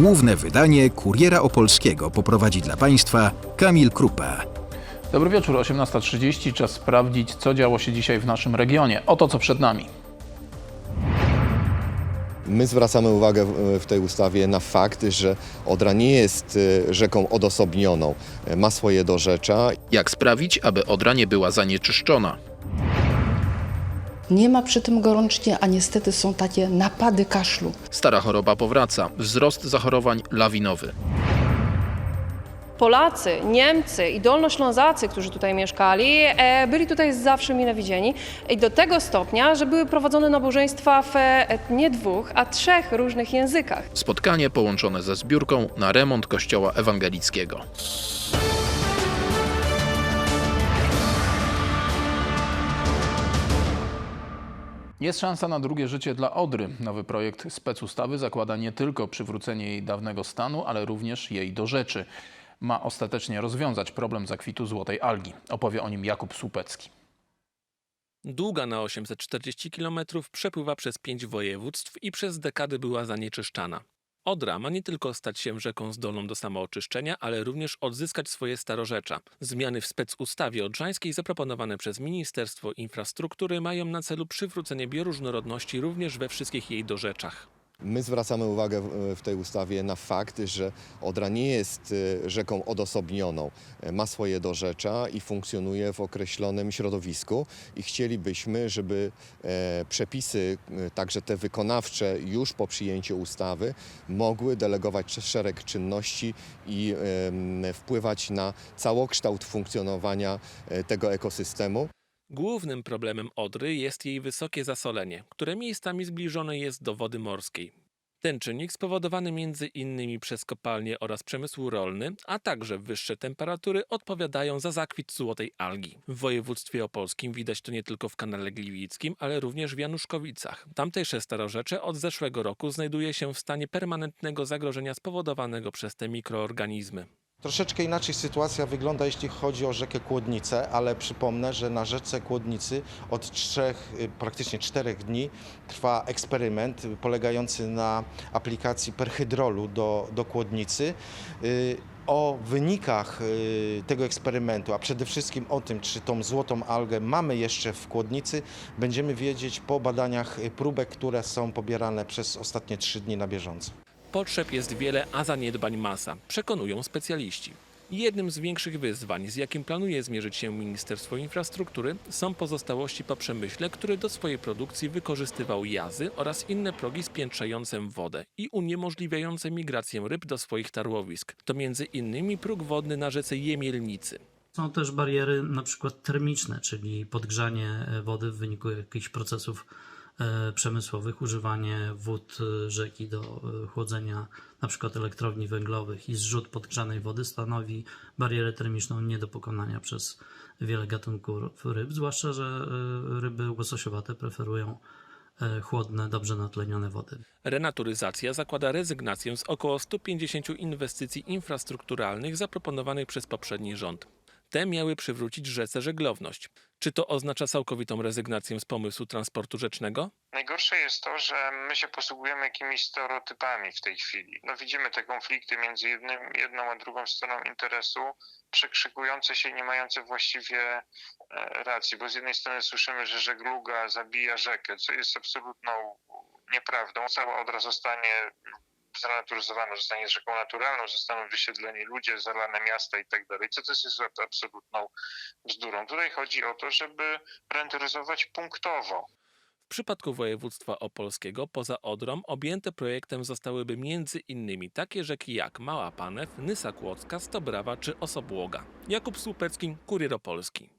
Główne wydanie Kuriera Opolskiego poprowadzi dla Państwa Kamil Krupa. Dobry wieczór, 18.30. Czas sprawdzić, co działo się dzisiaj w naszym regionie. Oto co przed nami. My zwracamy uwagę w- tej ustawie na fakt, że Odra nie jest e, rzeką odosobnioną, E, ma swoje dorzecza. Jak sprawić, aby Odra nie była zanieczyszczona? Nie ma przy tym gorączki, a niestety są takie napady kaszlu. Stara choroba powraca. Wzrost zachorowań lawinowy. Polacy, Niemcy i Dolnoślązacy, którzy tutaj mieszkali, e, byli tutaj zawsze mile widzieni i do tego stopnia, że były prowadzone nabożeństwa w nie dwóch, a trzech różnych językach. Spotkanie połączone ze zbiórką na remont kościoła ewangelickiego. Jest szansa na drugie życie dla Odry. Nowy projekt specustawy zakłada nie tylko przywrócenie jej dawnego stanu, ale również jej do rzeczy. Ma ostatecznie rozwiązać problem zakwitu złotej algi. Opowie o nim Jakub Słupecki. Długa na 840 km przepływa przez pięć województw i przez dekady była zanieczyszczana. Odra ma nie tylko stać się rzeką zdolną do samooczyszczenia, ale również odzyskać swoje starorzecza. Zmiany w specustawie odrzańskiej zaproponowane przez Ministerstwo Infrastruktury mają na celu przywrócenie bioróżnorodności również we wszystkich jej dorzeczach. My zwracamy uwagę w- tej ustawie na fakt, że Odra nie jest e, rzeką odosobnioną, E, ma swoje dorzecza i funkcjonuje w określonym środowisku i chcielibyśmy, żeby e, przepisy, e, także te wykonawcze już po przyjęciu ustawy mogły delegować szereg czynności i wpływać na całokształt funkcjonowania e, tego ekosystemu. Głównym problemem Odry jest jej wysokie zasolenie, które miejscami zbliżone jest do wody morskiej. Ten czynnik spowodowany między innymi przez kopalnie oraz przemysł rolny, a także wyższe temperatury odpowiadają za zakwit złotej algi. W województwie opolskim widać to nie tylko w kanale Gliwickim, ale również w Januszkowicach. Tamtejsze starorzecze od zeszłego roku znajduje się w stanie permanentnego zagrożenia spowodowanego przez te mikroorganizmy. Troszeczkę inaczej sytuacja wygląda, jeśli chodzi o rzekę Kłodnicę, ale przypomnę, że na rzece Kłodnicy od trzech, y, praktycznie czterech dni trwa eksperyment polegający na aplikacji perhydrolu do, do Kłodnicy. Y, O wynikach y, tego eksperymentu, a przede wszystkim o tym, czy tą złotą algę mamy jeszcze w Kłodnicy, będziemy wiedzieć po badaniach próbek, które są pobierane przez ostatnie trzy dni na bieżąco. Potrzeb jest wiele, a zaniedbań masa, przekonują specjaliści. Jednym z większych wyzwań, z jakim planuje zmierzyć się Ministerstwo Infrastruktury, są pozostałości po przemyśle, który do swojej produkcji wykorzystywał jazy oraz inne progi spiętrzające wodę i uniemożliwiające migrację ryb do swoich tarłowisk. To między innymi próg wodny na rzece Jemielnicy. Są też bariery na przykład termiczne, czyli podgrzanie wody w wyniku jakichś procesów przemysłowych, używanie wód e, rzeki do e, chłodzenia przykład elektrowni węglowych i zrzut podgrzanej wody stanowi barierę termiczną nie do pokonania przez wiele gatunków ryb, zwłaszcza, że e, ryby łososiowate preferują e, chłodne, dobrze natlenione wody. Renaturyzacja zakłada rezygnację z około 150 inwestycji infrastrukturalnych zaproponowanych przez poprzedni rząd. Te miały przywrócić rzece żeglowność. Czy to oznacza całkowitą rezygnację z pomysłu transportu rzecznego? Najgorsze jest to, że my się posługujemy jakimiś stereotypami w tej chwili. No widzimy te konflikty między jednym, jedną a drugą stroną interesu, przekrzykujące się i nie mające właściwie e, racji, bo z jednej strony słyszymy, że żegluga zabija rzekę, co jest absolutną nieprawdą. Cała Odra zostanie zrenaturyzowana, zostanie rzeką naturalną, zostaną wysiedleni ludzie, zalane miasta i tak dalej, co też jest absolutną bzdurą. Tutaj chodzi o to, żeby renaturyzować punktowo. W przypadku województwa opolskiego poza Odrą objęte projektem zostałyby innymi takie rzeki jak Mała Panew, Nysa Kłodzka, Stobrawa czy Osobłoga. Jakub Słupecki, Kurier Opolski.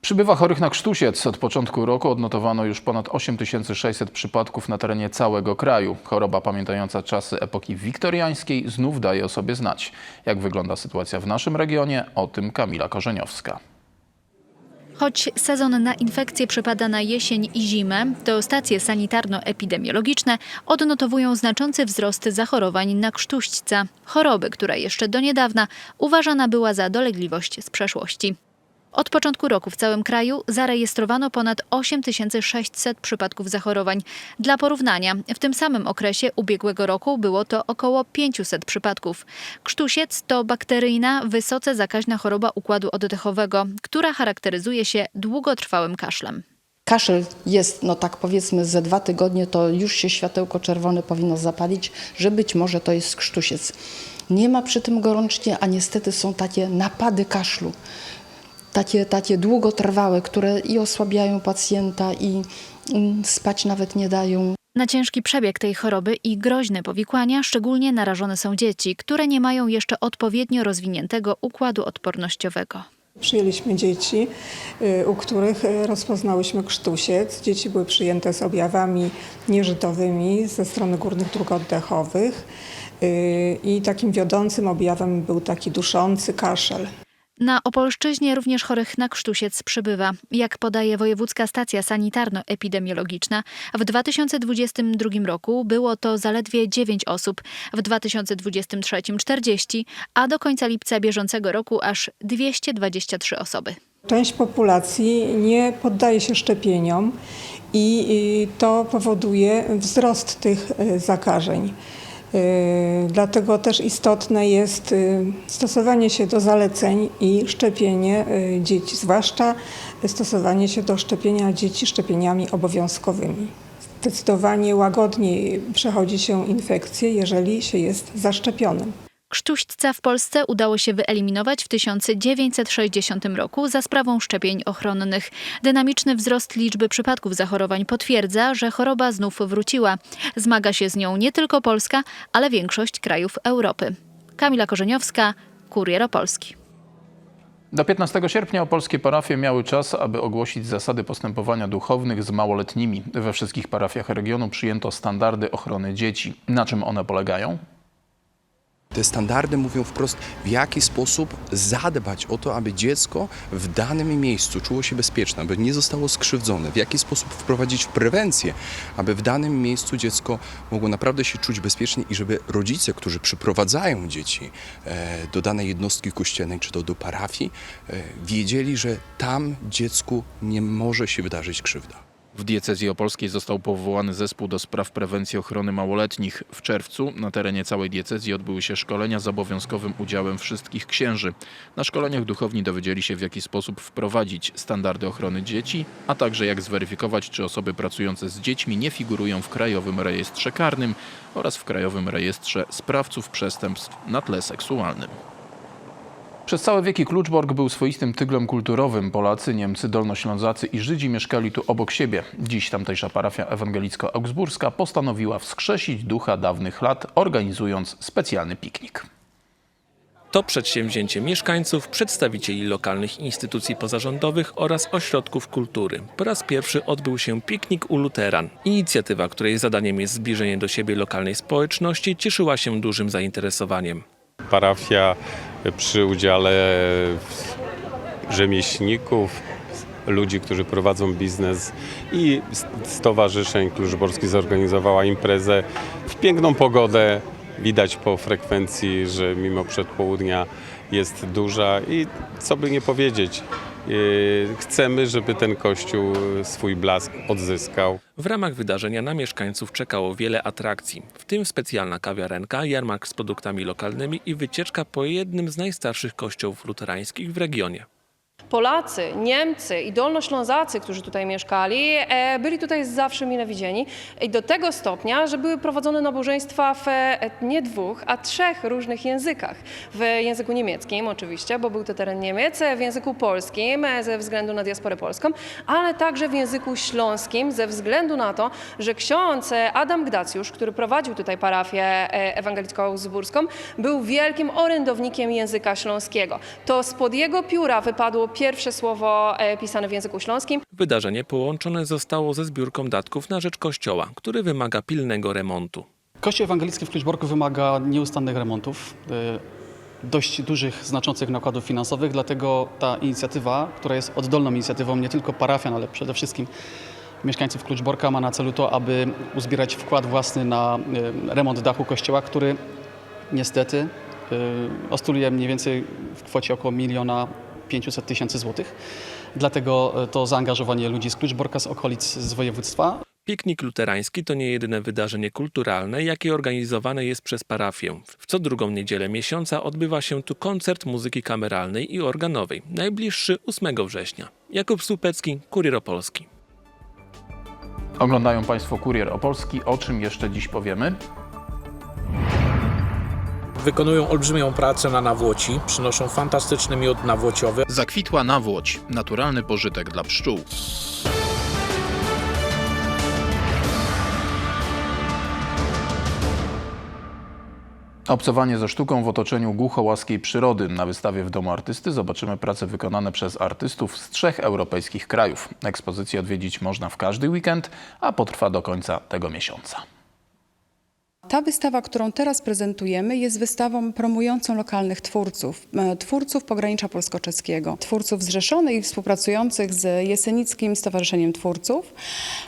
Przybywa chorych na krztusiec. Od początku roku odnotowano już ponad 8600 przypadków na terenie całego kraju. Choroba pamiętająca czasy epoki wiktoriańskiej znów daje o sobie znać. Jak wygląda sytuacja w naszym regionie? O tym Kamila Korzeniowska. Choć sezon na infekcje przypada na jesień i zimę, to stacje sanitarno-epidemiologiczne odnotowują znaczący wzrost zachorowań na krztuśćca, choroby, która jeszcze do niedawna uważana była za dolegliwość z przeszłości. Od początku roku w całym kraju zarejestrowano ponad 8600 przypadków zachorowań. Dla porównania, w tym samym okresie ubiegłego roku było to około 500 przypadków. Krztusiec to bakteryjna, wysoce zakaźna choroba układu oddechowego, która charakteryzuje się długotrwałym kaszlem. Kaszel jest, no tak powiedzmy, ze dwa tygodnie, to już się światełko czerwone powinno zapalić, że być może to jest krztusiec. Nie ma przy tym gorączki, a niestety są takie napady kaszlu. Takie, takie długotrwałe, które i osłabiają pacjenta i spać nawet nie dają. Na ciężki przebieg tej choroby i groźne powikłania szczególnie narażone są dzieci, które nie mają jeszcze odpowiednio rozwiniętego układu odpornościowego. Przyjęliśmy dzieci, y, u których y, rozpoznałyśmy krztusiec. Dzieci były przyjęte z objawami nieżytowymi ze strony górnych dróg oddechowych y, i takim wiodącym objawem był taki duszący kaszel. Na Opolszczyźnie również chorych na krztusiec przybywa. Jak podaje Wojewódzka Stacja Sanitarno-Epidemiologiczna, w 2022 roku było to zaledwie 9 osób, w 2023 40, a do końca lipca bieżącego roku aż 223 osoby. Część populacji nie poddaje się szczepieniom i to powoduje wzrost tych y, zakażeń. Y, Dlatego też istotne jest y, stosowanie się do zaleceń i szczepienie y, dzieci, zwłaszcza stosowanie się do szczepienia dzieci szczepieniami obowiązkowymi. Zdecydowanie łagodniej przechodzi się infekcję, jeżeli się jest zaszczepionym. Krztuśćca w Polsce udało się wyeliminować w 1960 roku za sprawą szczepień ochronnych. Dynamiczny wzrost liczby przypadków zachorowań potwierdza, że choroba znów wróciła. Zmaga się z nią nie tylko Polska, ale większość krajów Europy. Kamila Korzeniowska, Kurier Opolski. Do 15 sierpnia opolskie parafie miały czas, aby ogłosić zasady postępowania duchownych z małoletnimi. We wszystkich parafiach regionu przyjęto standardy ochrony dzieci. Na czym one polegają? Te standardy mówią wprost, w jaki sposób zadbać o to, aby dziecko w danym miejscu czuło się bezpieczne, aby nie zostało skrzywdzone, w jaki sposób wprowadzić prewencję, aby w danym miejscu dziecko mogło naprawdę się czuć bezpiecznie i żeby rodzice, którzy przyprowadzają dzieci e, do danej jednostki kościelnej czy to do parafii, e, wiedzieli, że tam dziecku nie może się wydarzyć krzywda. W diecezji opolskiej został powołany zespół do spraw prewencji ochrony małoletnich. W czerwcu na terenie całej diecezji odbyły się szkolenia z obowiązkowym udziałem wszystkich księży. Na szkoleniach duchowni dowiedzieli się w jaki sposób wprowadzić standardy ochrony dzieci, a także jak zweryfikować, czy osoby pracujące z dziećmi nie figurują w Krajowym Rejestrze Karnym oraz w Krajowym Rejestrze Sprawców Przestępstw na tle seksualnym. Przez całe wieki Kluczbork był swoistym tyglem kulturowym. Polacy, Niemcy, Dolnoślązacy i Żydzi mieszkali tu obok siebie. Dziś tamtejsza parafia ewangelicko-augsburska postanowiła wskrzesić ducha dawnych lat, organizując specjalny piknik. To przedsięwzięcie mieszkańców, przedstawicieli lokalnych instytucji pozarządowych oraz ośrodków kultury. Po raz pierwszy odbył się piknik u Luteran. Inicjatywa, której zadaniem jest zbliżenie do siebie lokalnej społeczności, cieszyła się dużym zainteresowaniem. Parafia przy udziale rzemieślników, ludzi, którzy prowadzą biznes i stowarzyszeń Kluczborski zorganizowała imprezę w piękną pogodę. Widać po frekwencji, że mimo przedpołudnia jest duża i co by nie powiedzieć, chcemy, żeby ten kościół swój blask odzyskał. W ramach wydarzenia na mieszkańców czekało wiele atrakcji, w tym specjalna kawiarenka, jarmark z produktami lokalnymi i wycieczka po jednym z najstarszych kościołów luterańskich w regionie. Polacy, Niemcy i Dolnoślązacy, którzy tutaj mieszkali, e, byli tutaj zawsze mile widzieni i do tego stopnia, że były prowadzone nabożeństwa w e, nie dwóch, a trzech różnych językach. W języku niemieckim oczywiście, bo był to teren Niemiec, w języku polskim e, ze względu na diasporę polską, ale także w języku śląskim ze względu na to, że ksiądz e, Adam Gdacjusz, który prowadził tutaj parafię e, ewangelicko-augsburską, był wielkim orędownikiem języka śląskiego. To spod jego pióra wypadło pierwsze słowo e, pisane w języku śląskim. Wydarzenie połączone zostało ze zbiórką datków na rzecz kościoła, który wymaga pilnego remontu. Kościół ewangelicki w Kluczborku wymaga nieustannych remontów, y, dość dużych, znaczących nakładów finansowych, dlatego ta inicjatywa, która jest oddolną inicjatywą nie tylko parafian, ale przede wszystkim mieszkańców Kluczborka ma na celu to, aby uzbierać wkład własny na y, remont dachu kościoła, który niestety oscyluje mniej więcej w kwocie około miliona 500 tysięcy złotych. Dlatego e, to zaangażowanie ludzi z Kluczborka, z okolic, z województwa. Piknik luterański to nie jedyne wydarzenie kulturalne, jakie organizowane jest przez parafię. W co drugą niedzielę miesiąca odbywa się tu koncert muzyki kameralnej i organowej, najbliższy 8 września. Jakub Słupecki, Kurier Opolski. Oglądają Państwo Kurier Opolski. O czym jeszcze dziś powiemy? Wykonują olbrzymią pracę na nawłoci, przynoszą fantastyczny miód nawłociowy. Zakwitła nawłoć, naturalny pożytek dla pszczół. Obcowanie ze sztuką w otoczeniu głuchołaskiej przyrody. Na wystawie w Domu Artysty zobaczymy prace wykonane przez artystów z trzech europejskich krajów. Ekspozycję odwiedzić można w każdy weekend, a potrwa do końca tego miesiąca. Ta wystawa, którą teraz prezentujemy, jest wystawą promującą lokalnych twórców, e, twórców pogranicza polsko-czeskiego, twórców zrzeszonych i współpracujących z Jesenickim Stowarzyszeniem Twórców.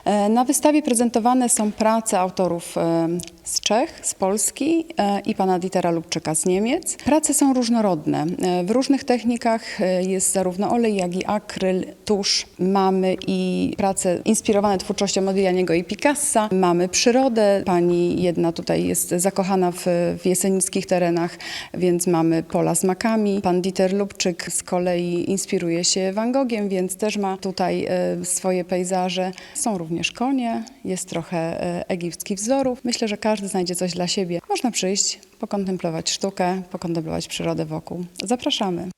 E, Na wystawie prezentowane są prace autorów e, z Czech, z Polski e, i pana Dietera Lubczyka z Niemiec. Prace są różnorodne. E, W różnych technikach e, jest zarówno olej, jak i akryl, tusz. Mamy i prace inspirowane twórczością Modiglianiego i Picassa. Mamy przyrodę. Pani jedna tutaj jest zakochana w, w jesenickich terenach, więc mamy pola z makami. Pan Dieter Lubczyk z kolei inspiruje się Van Gogiem, więc też ma tutaj swoje pejzaże. Są również konie, jest trochę egipskich wzorów. Myślę, że każdy znajdzie coś dla siebie. Można przyjść, pokontemplować sztukę, pokontemplować przyrodę wokół. Zapraszamy.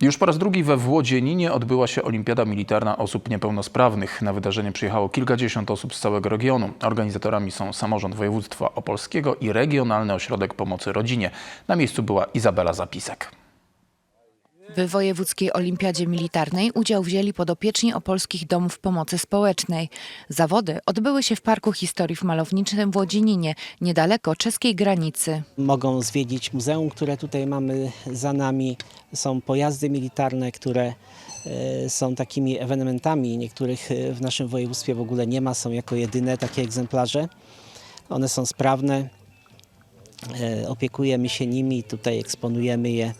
Już po raz drugi we Włodzieninie odbyła się Olimpiada Militarna Osób Niepełnosprawnych. Na wydarzenie przyjechało kilkadziesiąt osób z całego regionu. Organizatorami są samorząd województwa opolskiego i Regionalny Ośrodek Pomocy Rodzinie. Na miejscu była Izabela Zapisek. W Wojewódzkiej Olimpiadzie Militarnej udział wzięli podopieczni opolskich domów pomocy społecznej. Zawody odbyły się w Parku Historii w Malowniczym w Łodzininie, niedaleko czeskiej granicy. Mogą zwiedzić muzeum, które tutaj mamy za nami. Są pojazdy militarne, które e, są takimi ewenementami. Niektórych e, w naszym województwie w ogóle nie ma, są jako jedyne takie egzemplarze. One są sprawne. E, Opiekujemy się nimi, tutaj eksponujemy je.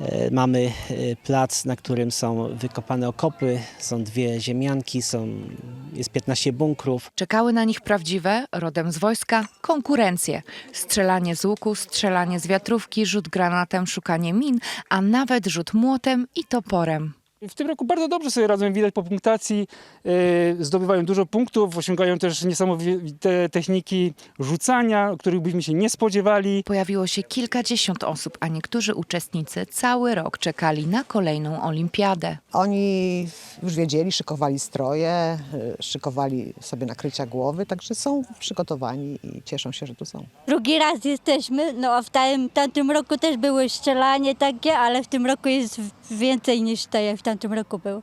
E, Mamy e, plac, na którym są wykopane okopy, są dwie ziemianki, są, jest 15 bunkrów. Czekały na nich prawdziwe, rodem z wojska, konkurencje. Strzelanie z łuku, strzelanie z wiatrówki, rzut granatem, szukanie min, a nawet rzut młotem i toporem. W tym roku bardzo dobrze sobie radzą, widać po punktacji, yy, zdobywają dużo punktów, osiągają też niesamowite techniki rzucania, których byśmy się nie spodziewali. Pojawiło się kilkadziesiąt osób, a niektórzy uczestnicy cały rok czekali na kolejną olimpiadę. Oni już wiedzieli, szykowali stroje, y, szykowali sobie nakrycia głowy, także są przygotowani i cieszą się, że tu są. Drugi raz jesteśmy, no a w tym, tamtym roku też było strzelanie takie, ale w tym roku jest więcej niż jak w tamtym roku było.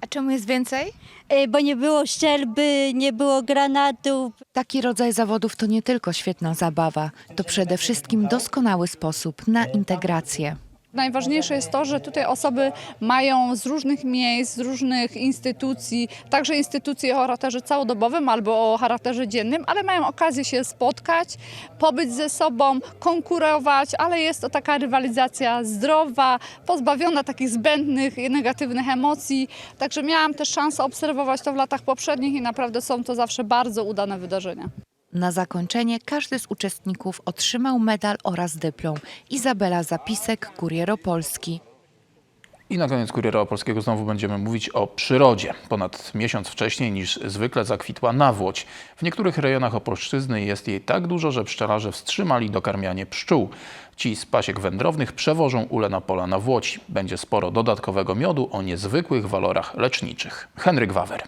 A czemu jest więcej? E, Bo nie było strzelby, nie było granatów. Taki rodzaj zawodów to nie tylko świetna zabawa, to przede wszystkim doskonały sposób na integrację. Najważniejsze jest to, że tutaj osoby mają z różnych miejsc, z różnych instytucji, także instytucji o charakterze całodobowym albo o charakterze dziennym, ale mają okazję się spotkać, pobyć ze sobą, konkurować, ale jest to taka rywalizacja zdrowa, pozbawiona takich zbędnych i negatywnych emocji. Także miałam też szansę obserwować to w latach poprzednich i naprawdę są to zawsze bardzo udane wydarzenia. Na zakończenie każdy z uczestników otrzymał medal oraz dyplom. Izabela Zapisek, Kurier Opolski. I na koniec Kuriera Opolskiego znowu będziemy mówić o przyrodzie. Ponad miesiąc wcześniej niż zwykle zakwitła nawłoć. W niektórych rejonach Opolszczyzny jest jej tak dużo, że pszczelarze wstrzymali dokarmianie pszczół. Ci z pasiek wędrownych przewożą ule na pola nawłoci. Będzie sporo dodatkowego miodu o niezwykłych walorach leczniczych. Henryk Wawer.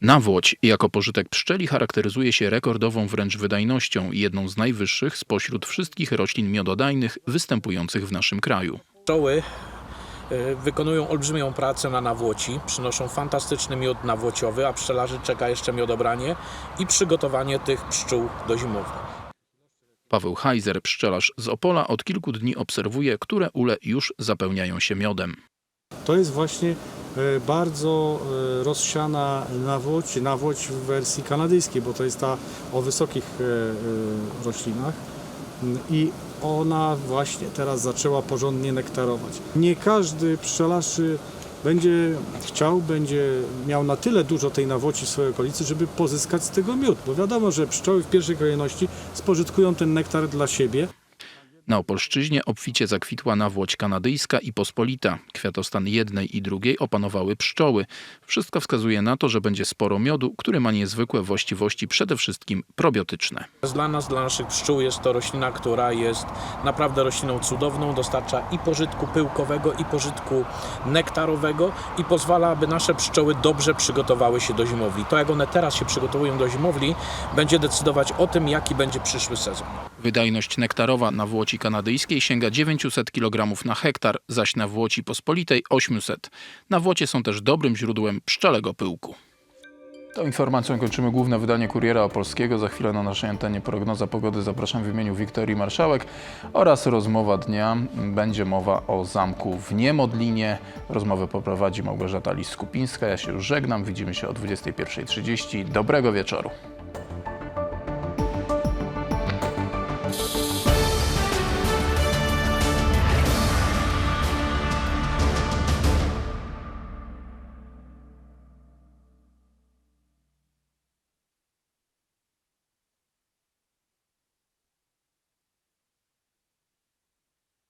Nawłoć jako pożytek pszczeli charakteryzuje się rekordową wręcz wydajnością i jedną z najwyższych spośród wszystkich roślin miododajnych występujących w naszym kraju. Pszczoły e, wykonują olbrzymią pracę na nawłoci, przynoszą fantastyczny miód nawłociowy, a pszczelarzy czeka jeszcze miodobranie i przygotowanie tych pszczół do zimowy. Paweł Heiser, pszczelarz z Opola, od kilku dni obserwuje, które ule już zapełniają się miodem. To jest właśnie e, bardzo e, rozsiana nawłoć, nawłoć w wersji kanadyjskiej, bo to jest ta o wysokich e, roślinach. I ona właśnie teraz zaczęła porządnie nektarować. Nie każdy pszczelarz y, będzie chciał, będzie miał na tyle dużo tej nawoci w swojej okolicy, żeby pozyskać z tego miód. Bo wiadomo, że pszczoły w pierwszej kolejności spożytkują ten nektar dla siebie. Na Opolszczyźnie obficie zakwitła nawłoć kanadyjska i pospolita. Kwiatostan jednej i drugiej opanowały pszczoły. Wszystko wskazuje na to, że będzie sporo miodu, który ma niezwykłe właściwości, przede wszystkim probiotyczne. Dla nas, dla naszych pszczół jest to roślina, która jest naprawdę rośliną cudowną, dostarcza i pożytku pyłkowego, i pożytku nektarowego i pozwala, aby nasze pszczoły dobrze przygotowały się do zimowli. To jak one teraz się przygotowują do zimowli, będzie decydować o tym, jaki będzie przyszły sezon. Wydajność nektarowa na włoci kanadyjskiej sięga 900 kg na hektar, zaś na włoci pospolitej 800. Na włocie są też dobrym źródłem pszczelego pyłku. To informacją kończymy główne wydanie Kuriera Opolskiego. Za chwilę na naszej antenie prognoza pogody. Zapraszam w imieniu Wiktorii Marszałek oraz rozmowa dnia. Będzie mowa o zamku w Niemodlinie. Rozmowę poprowadzi Małgorzata Lis-Skupińska. Ja się już żegnam. Widzimy się o 21.30. Dobrego wieczoru.